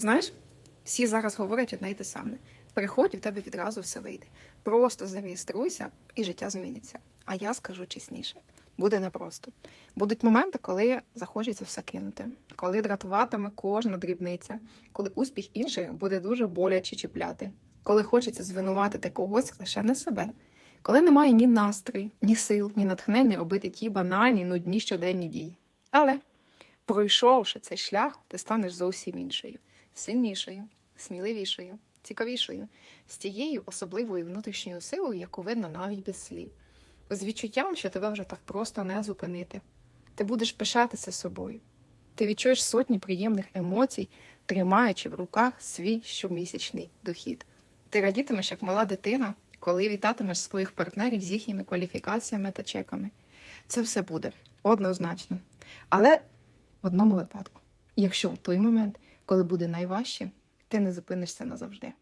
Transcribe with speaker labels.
Speaker 1: Знаєш, всі зараз говорять одне й те саме. Приходь, в тебе відразу все вийде. Просто зареєструйся, і життя зміниться. А я скажу чесніше, буде непросто. Будуть моменти, коли захочеться все кинути, коли дратуватиме кожна дрібниця, коли успіх інших буде дуже боляче чіпляти, коли хочеться звинуватити когось лише не себе, коли немає ні настрою, ні сил, ні натхнення робити ті банальні, нудні щоденні дії. Але пройшовши цей шлях, ти станеш зовсім іншою, сильнішою, сміливішою, цікавішою, з тією особливою внутрішньою силою, яку видно навіть без слів, з відчуттям, що тебе вже так просто не зупинити. Ти будеш пишатися собою. Ти відчуєш сотні приємних емоцій, тримаючи в руках свій щомісячний дохід. Ти радітимеш як мала дитина, коли вітатимеш своїх партнерів з їхніми кваліфікаціями та чеками. Це все буде однозначно. Але в одному випадку, якщо в той момент, коли буде найважче, ти не зупинишся назавжди.